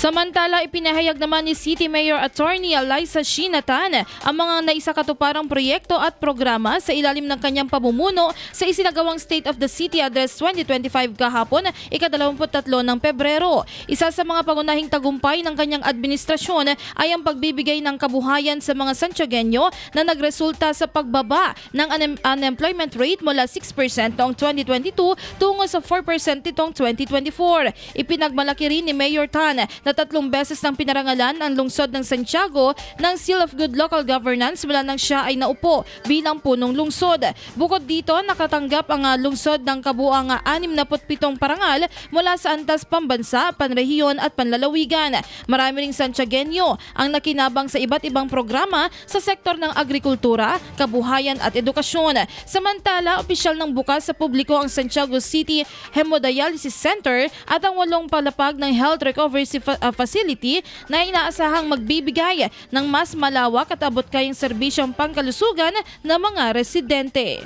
Samantala, ipinahayag naman ni City Mayor Attorney Eliza Shinatan ang mga naisakatuparang proyekto at programa sa ilalim ng kanyang pamumuno sa isinagawang State of the City Address 2025 kahapon, ika-23 ng Pebrero. Isa sa mga pangunahing tagumpay ng kanyang administrasyon ay ang pagbibigay ng kabuhayan sa mga Santiagueño na nagresulta sa pagbaba ng unem- unemployment rate mula 6% noong 2022 tungo sa 4% nitong 2024. Ipinagmalaki rin ni Mayor Tan na tatlong beses nang pinarangalan ang lungsod ng Santiago ng Seal of Good Local Governance mula nang siya ay naupo bilang punong lungsod. Bukod dito, nakatanggap ang ah, lungsod ng kabuang ah, 67 parangal mula sa antas pambansa, panrehiyon at panlalawigan. Marami ring Santiagueño ang nakinabang sa iba't ibang programa sa sektor ng agrikultura, kabuhayan at edukasyon. Samantala, opisyal ng bukas sa publiko ang Santiago City Hemodialysis Center at ang walong palapag ng Health Recovery uh, Facility na inaasahang magbibigay ng mas malawak at abot kayang serbisyong pangkalusugan ng mga residente.